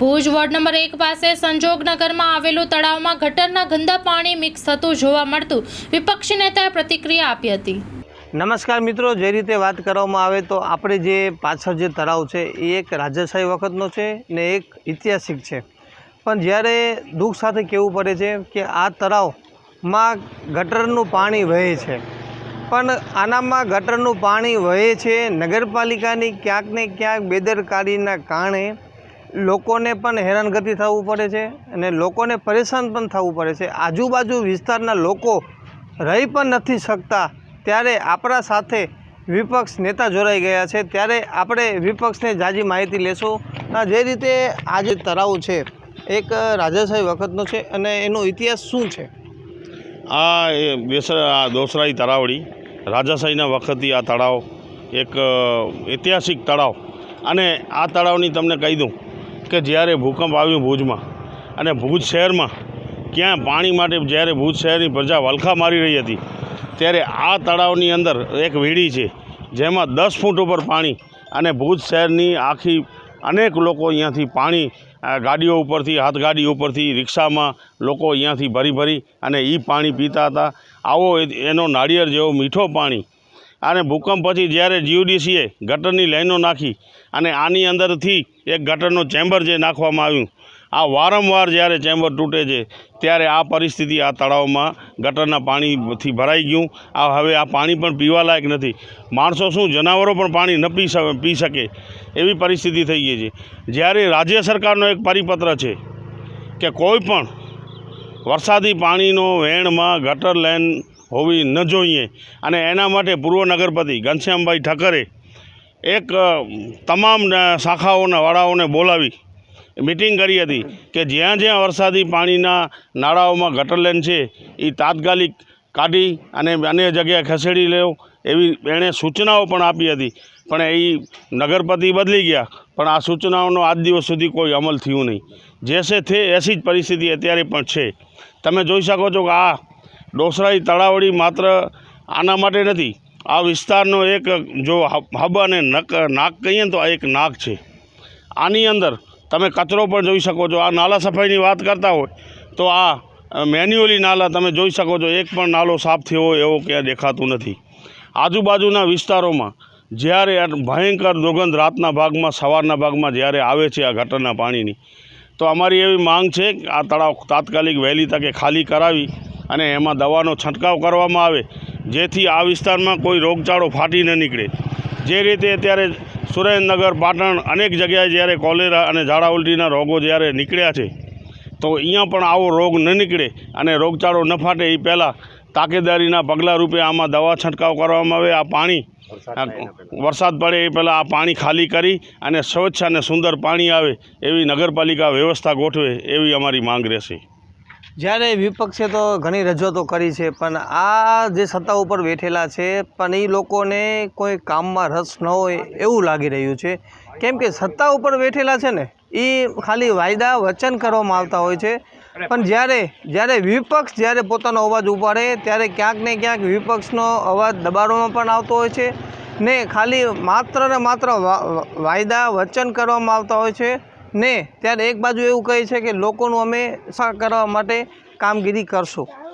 Bhuj ward number એક પાસે સંજોગનગરમાં આવેલું તળાવમાં ગટરના ગંદા પાણી મિક્સ થતું જોવા મળતું. વિપક્ષી નેતાએ પ્રતિક્રિયા આપી હતી. નમસ્કાર મિત્રો, જે રીતે વાત કરવામાં આવે તો આપણે જે પાછળ જે તળાવ છે, એ એક રાજાશાહી વખતનો છે ને એક ઐતિહાસિક છે. પણ જ્યારે દુઃખ સાથે કહેવું પડે છે કે આ તળાવમાં ગટરનું પાણી વહે છે, પણ આનામાં ગટરનું પાણી વહે છે નગરપાલિકાની ક્યાંક ને ક્યાંક બેદરકારીના કારણે લોકોને પણ હેરાનગતિ થવું પડે છે અને લોકોને પરેશાન પણ થવું પડે છે. આજુબાજુ વિસ્તારના લોકો રહી પણ નથી શકતા. ત્યારે આપણા સાથે વિપક્ષ નેતા જોડાઈ ગયા છે. ત્યારે આપણે વિપક્ષને જાજી માહિતી લેશું. જે રીતે આ જે તળાવ છે, એક રાજાશાહી વખતનો છે અને એનો ઇતિહાસ શું છે? આ એ બેસ દોસરાઈ તળાવડી રાજાશાહીના વખતથી આ તળાવ એક ઐતિહાસિક તળાવ. અને આ તળાવની તમને કહી દઉં કે જ્યારે ભૂકંપ આવ્યો ભુજમાં અને ભુજ શહેરમાં ક્યાં પાણી માટે જ્યારે ભુજ શહેરની પ્રજા વલખા મારી રહી હતી, ત્યારે આ તળાવની અંદર એક વીડી છે, જેમાં દસ ફૂટ ઉપર પાણી અને ભુજ શહેરની આખી અનેક લોકો અહીંયાથી પાણી ગાડીઓ ઉપરથી, હાથગાડી ઉપરથી, રિક્ષામાં લોકો અહીંયાથી ભરી ભરી અને એ પાણી પીતા હતા. આવો એનો નાળિયેર જેવો મીઠો પાણી અને ભૂકંપ પછી જ્યારે જીયુડીસીએ ગટરની લાઈનો નાખી અને આની અંદરથી એક ગટરનો ચેમ્બર જે નાખવામાં આવ્યું, આ વારંવાર જ્યારે ચેમ્બર તૂટે છે, ત્યારે આ પરિસ્થિતિ આ તળાવમાં ગટરના પાણીથી ભરાઈ ગયું. આ હવે આ પાણી પણ પીવાલાયક નથી. માણસો શું, જનાવરો પણ પાણી ન પી પી શકે એવી પરિસ્થિતિ થઈ ગઈ છે. જ્યારે રાજ્ય સરકારનો એક પરિપત્ર છે કે કોઈ પણ વરસાદી પાણીનો વેણમાં ગટર લાઈન હોવી ન જોઈએ. અને એના માટે પૂર્વ નગરપતિ ઘનશ્યામભાઈ ઠક્કરે એક તમામ શાખાઓના વાળાઓને બોલાવી મિટિંગ કરી હતી કે જ્યાં જ્યાં વરસાદી પાણીના નાળાઓમાં ગટર લાઈન છે એ તાત્કાલિક કાઢી અને અન્ય જગ્યાએ ખસેડી લેવો એવી એણે સૂચનાઓ પણ આપી હતી. પણ એ નગરપતિ બદલી ગયા. પણ આ સૂચનાઓનો આજ દિવસ સુધી કોઈ અમલ થયું નહીં. જેસે થે એસી જ પરિસ્થિતિ અત્યારે પણ છે. તમે જોઈ શકો છો કે આ ડોસરાઈ તળાવડી માત્ર આના માટે નથી. આ વિસ્તારનો એક જો હબ અને નક, નાક કહીએ ને તો આ એક નાક છે. આની અંદર તમે કચરો પણ જોઈ શકો છો. આ નાલા સફાઈની વાત કરતા હોય તો આ મેન્યુઅલી નાલા તમે જોઈ શકો છો. એક પણ નાલો સાફ થયો એવો ક્યાં દેખાતું નથી. આજુબાજુના વિસ્તારોમાં જ્યારે આ ભયંકર દુર્ગંધ રાતના ભાગમાં, સવારના ભાગમાં જ્યારે આવે છે આ ગટરના પાણીની, તો અમારી એવી માંગ છે કે આ તળાવ તાત્કાલિક વહેલી તકે ખાલી કરાવી અને એમાં દવાનો છંટકાવ કરવામાં આવે, જેથી આ વિસ્તારમાં કોઈ રોગચાળો ફાટી ન નીકળે. જે રીતે અત્યારે સુરેન્દ્રનગર, પાટણ અનેક જગ્યાએ જ્યારે કોલેરા અને ઝાડા ઉલટીના રોગો જ્યારે નીકળ્યા છે, તો અહીંયા પણ આવો રોગ ન નીકળે અને રોગચાળો ન ફાટે એ પહેલાં તાકેદારીના પગલાં રૂપે આમાં દવા છંટકાવ કરવામાં આવે, આ પાણી વરસાદ પડે એ પહેલાં આ પાણી ખાલી કરી અને સ્વચ્છ અને સુંદર પાણી આવે એવી નગરપાલિકા વ્યવસ્થા ગોઠવે એવી અમારી માંગ રહેશે. જ્યારે વિપક્ષે તો ઘણી રજૂઆતો કરી છે, પણ આ જે સત્તા ઉપર બેઠેલા છે, પણ એ લોકોને કોઈ કામમાં રસ ન હોય એવું લાગી રહ્યું છે. કેમ કે સત્તા ઉપર બેઠેલા છે ને એ ખાલી વાયદા વચન કરવામાં આવતા હોય છે. પણ જ્યારે જ્યારે વિપક્ષ જ્યારે પોતાનો અવાજ ઉપાડે ત્યારે ક્યાંક ને ક્યાંક વિપક્ષનો અવાજ દબાણમાં પણ આવતો હોય છે ને, ખાલી માત્ર ને માત્ર વાયદા વચન કરવામાં આવતા હોય છે. ને ત્યારે એક બાજુ એવું કહે છે કે લોકોનું અમે કરવા માટે કામગીરી કરશું.